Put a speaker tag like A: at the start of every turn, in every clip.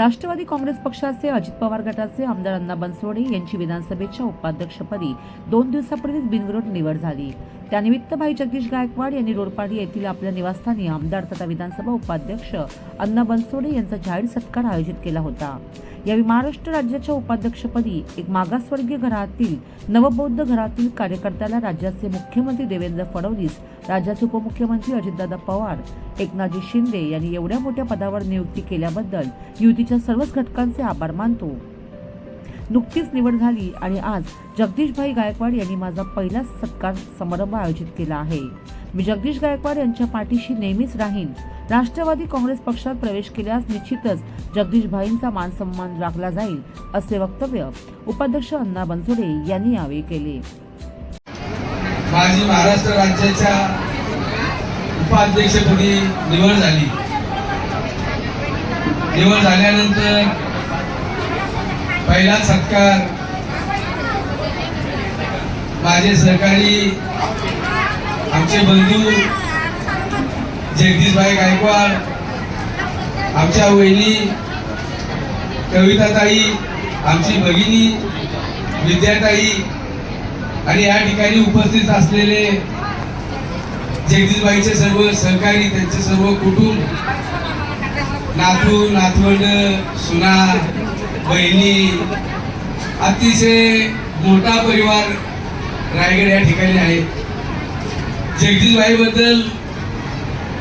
A: राष्ट्रवादी काँग्रेस पक्षाचे अजित पवार गटाचे आमदार अण्णा बनसोडे यांची विधानसभेच्या उपाध्यक्षपदी दोन दिवसापूर्वीच बिनविरोध निवड झाली. त्यानिमित्त भाई जगदीश गायकवाड यांनी रोडपाडी येथील आपल्या निवासस्थानी आमदार तथा विधानसभा उपाध्यक्ष अण्णा बनसोडे यांचा जाहीर सत्कार आयोजित केला होता. यावेळी महाराष्ट्र राज्याच्या उपाध्यक्षपदी एक मागासवर्गीय घरातील नवबौद्ध घरातील कार्यकर्त्याला राज्याचे मुख्यमंत्री देवेंद्र फडणवीस राज्याचे उपमुख्यमंत्री अजितदादा पवार एकनाथजी शिंदे यांनी एवढ्या मोठ्या पदावर नियुक्ती केल्याबद्दल युतीच्या सर्वच घटकांचे आभार मानतो. नुकतीच निवड झाली आणि आज जगदीशभाई गायकवाड यांनी माझा पहिलाच सत्कार समारंभ आयोजित केला आहे. मी जगदीश गायकवाड यांच्या पाठीशी नेहमीच राहीन. राष्ट्रवादी काँग्रेस पक्षात प्रवेश केल्यास निश्चितच जगदीश भाईंचा मानसन्मान राखला जाईल असे वक्तव्य उपाध्यक्ष अण्णा बनसोडे यांनी यावेळी केले.
B: माझी महाराष्ट्र राज्याच्या उपाध्यक्षपदी निवड झाली. निवड झाल्यानंतर पहिला सत्कार माझे सहकारी आमचे बंधू जगदीशभाई गायकवाड आमच्या वहिनी कविताताई आमची भगिनी विद्याताई आणि या ठिकाणी उपस्थित असलेले जगदीशबाईचे सर्व सहकारी त्यांचे सर्व कुटुंब नातू नातवंड सुना बहिणी अतिशय मोठा परिवार रायगड या ठिकाणी आहे. जगदीशबाई बद्दल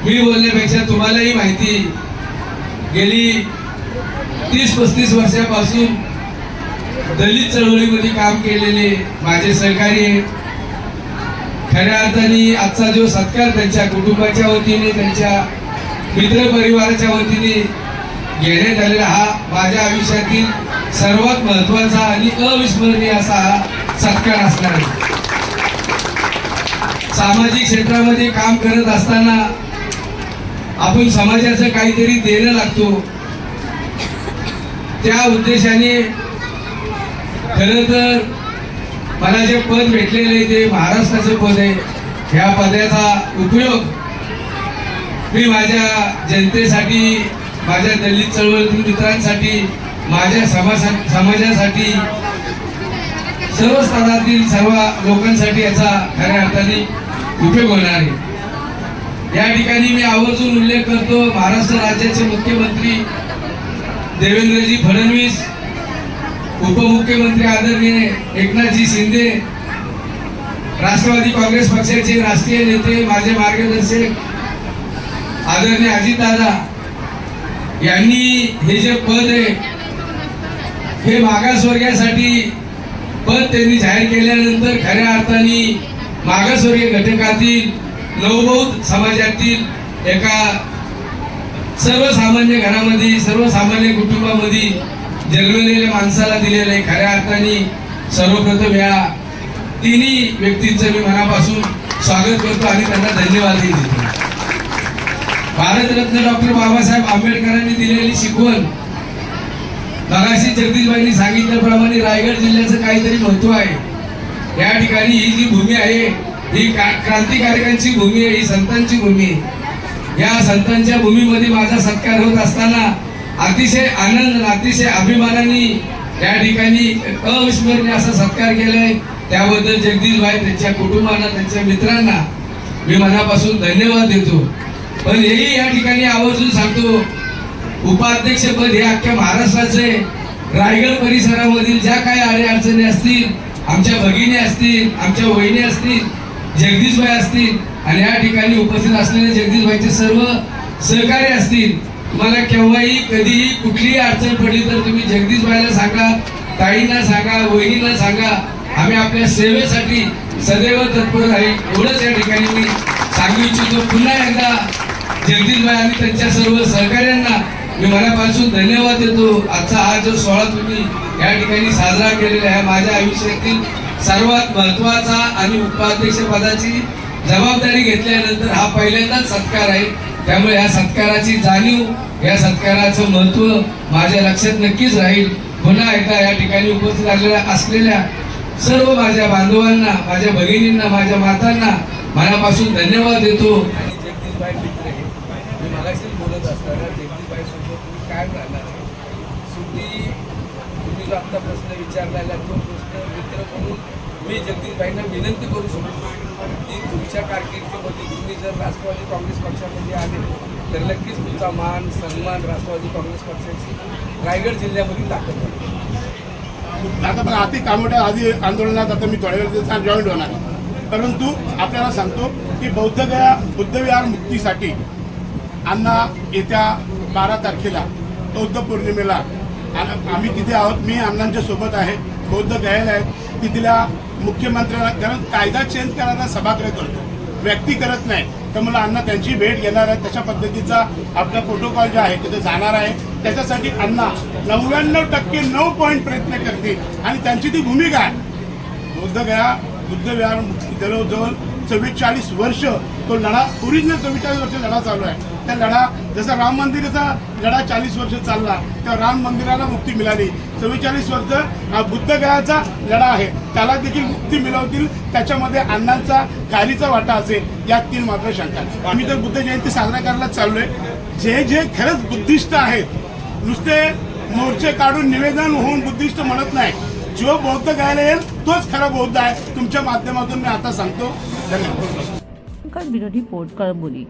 B: मी बोलण्यापेक्षा तुम्हालाही माहिती गेली तीस पस्तीस वर्षापासून दलित चळवळीमध्ये काम केलेले माझे सहकारी आहेत. खऱ्या अर्थाने आजचा जो सत्कार त्यांच्या कुटुंबाच्या वतीने त्यांच्या मित्र परिवाराच्या वतीने घेण्यात आलेला हा माझ्या आयुष्यातील सर्वात महत्त्वाचा आणि अविस्मरणीय असा हा सत्कार असणार आहे सामाजिक क्षेत्रामध्ये काम करत असताना आपण समाजाचं काहीतरी देणं लागतो. त्या उद्देशाने खरं तर मला जे पद भेटलेलं आहे ते महाराष्ट्राचं पद आहे. ह्या पदाचा उपयोग मी माझ्या जनतेसाठी माझ्या दलित चळवळीतील मित्रांसाठी माझ्या समाजा समाजासाठी सर्व स्तरातील सर्व लोकांसाठी याचा खऱ्या अर्थाने उपयोग होणार आहे? या ठिकाणी मी आवर्जून उल्लेख करतो महाराष्ट्र राज्याचे मुख्यमंत्री देवेंद्रजी फडणवीस उपमुख्यमंत्री आदरणीय एकनाथजी शिंदे राष्ट्रवादी काँग्रेस पक्षाचे राष्ट्रीय नेते माझे मार्गदर्शक आदरणीय अजितदादा यांनी हे जे पद आहे हे मागासवर्गासाठी पद त्यांनी जाहीर केल्यानंतर खऱ्या अर्थाने मागासवर्गीय घटकातील नवबौद्ध समाजातील एका सर्वसामान्य घरामध्ये सर्वसामान्य कुटुंबामध्ये जन्मलेल्या माणसाला दिलेलं आहे खऱ्या अर्थाने सर्वप्रथम या तिन्ही व्यक्तींचं मी मनापासून स्वागत करतो आणि त्यांना धन्यवादही देतो. भारतरत्न डॉक्टर बाबासाहेब आंबेडकरांनी दिलेली शिकवण मगाशी जगदीशबाईंनी सांगितल्याप्रमाणे रायगड जिल्ह्याचं काहीतरी महत्त्व आहे. या ठिकाणी ही जी भूमी आहे ही का- क्रांतिकारकांची भूमी आहे ही संतांची भूमी आहे. या संतांच्या भूमीमध्ये माझा सत्कार होत असताना अतिशय आनंद अतिशय अभिमानाने या ठिकाणी अविस्मरणीय असा सत्कार केलाय. त्याबद्दल जगदीशभाई त्यांच्या कुटुंबांना त्यांच्या मित्रांना मी मनापासून धन्यवाद देतो. पण हेही या ठिकाणी आवर्जून सांगतो उपाध्यक्षपद हे अख्ख्या महाराष्ट्राचे रायगड परिसरामधील ज्या काही अडीअडचणी असतील आमच्या भगिनी असतील आमच्या वहिनी असतील जगदीशभाई असतील आणि या ठिकाणी उपस्थित असलेले जगदीशभाईचे सर्व सहकारी असतील तुम्हाला केव्हाही कधीही कुठलीही अडचण पडली तर तुम्ही जगदीशभाईला सांगा ताईंना सांगा वहिनीला सांगा. आम्ही आपल्या सेवेसाठी सदैव तत्पर राहील एवढंच या ठिकाणी मी सांगू इच्छितो. पुन्हा एकदा जगदीशभाई आणि त्यांच्या सर्व सहकार्यांना मी मनापासून धन्यवाद देतो. आजचा हा जो सोहळा तुम्ही या ठिकाणी साजरा केलेला आहे माझ्या आयुष्यातील सर्वात महत्त्वाचा आणि उपाध्यक्ष पदाची जबाबदारी घेतल्यानंतर हा पहिल्यांदाच सत्कार आहे. त्यामुळे या सत्काराची जाणीव या सत्काराचं महत्त्व माझ्या लक्षात नक्कीच राहील. पुन्हा एकदा या ठिकाणी उपस्थित असलेल्या असलेल्या सर्व माझ्या बांधवांना माझ्या भगिनींना माझ्या मातांना मनापासून धन्यवाद देतो. आणि जगदीशबाई मित्र मी बोलत असताना जगदीशबाई सोबत मी काय राहणार जो आत्ता प्रश्न विचारलेला आहे, तो प्रश्न मित्र म्हणून मी जगदीशभाईंना विनंती करू शकतो. की तुमच्या कारकिर्दीमध्ये तुम्ही जर राष्ट्रवादी काँग्रेस पक्षामध्ये आले तर नक्कीच तुमचा मान सन्मान राष्ट्रवादी काँग्रेस पक्षाची रायगड जिल्ह्यामध्ये दाखल
C: आता पण आधी कामोठ्या आधी आंदोलनात आता मी थोड्या वेळ जॉईंट होणार परंतु आपल्याला सांगतो की बौद्धगया बुद्धविहार मुक्तीसाठी अण्णा येत्या बारा तारखेला बौद्ध पौर्णिमेला. आम्ही तिथे आहोत मी अण्णांच्या सोबत आहे बौद्ध गयाला आहेत तिथल्या मुख्यमंत्र्यांना कारण कायदा चेंज करायला सभागृह करतो. व्यक्ती करत नाही. तर मला अण्णा त्यांची भेट घेणार आहे तशा पद्धतीचा आपला प्रोटोकॉल जे आहे तिथे जाणार आहे. त्याच्यासाठी अण्णा नव्याण्णव टक्के नऊ पॉईंट प्रयत्न करतील. आणि त्यांची ती भूमिका आहे. बौद्ध गया बुद्ध विहार जवळजवळ चव्वेचाळीस वर्ष तो लढा ओरिजिनल चव्वेचाळीस वर्ष लढा चालू आहे. त्या लढा जसा राम मंदिराचा लढा चाळीस वर्ष चालला त्या राम मंदिराला मुक्ती मिळाली. चव्वेचाळीस वर्ष हा बुद्धगयाचा लढा आहे. त्याला देखील मुक्ती मिळवतील. त्याच्यामध्ये अण्णांचा खालीचा वाटा असेल यात तीन मात्र शंका आम्ही तर बुद्ध जयंती साजरा करायला चाललोय. जे जे खरंच बुद्धिस्ट आहेत नुसते मोर्चे काढून निवेदन होऊन बुद्धिस्ट म्हणत नाही. जो बौद्ध गायला येईल तोच खरा बौद्ध आहे. तुमच्या माध्यमातून मी आता सांगतो. धन्यवाद.
A: रिपोर्ट कळंबोली.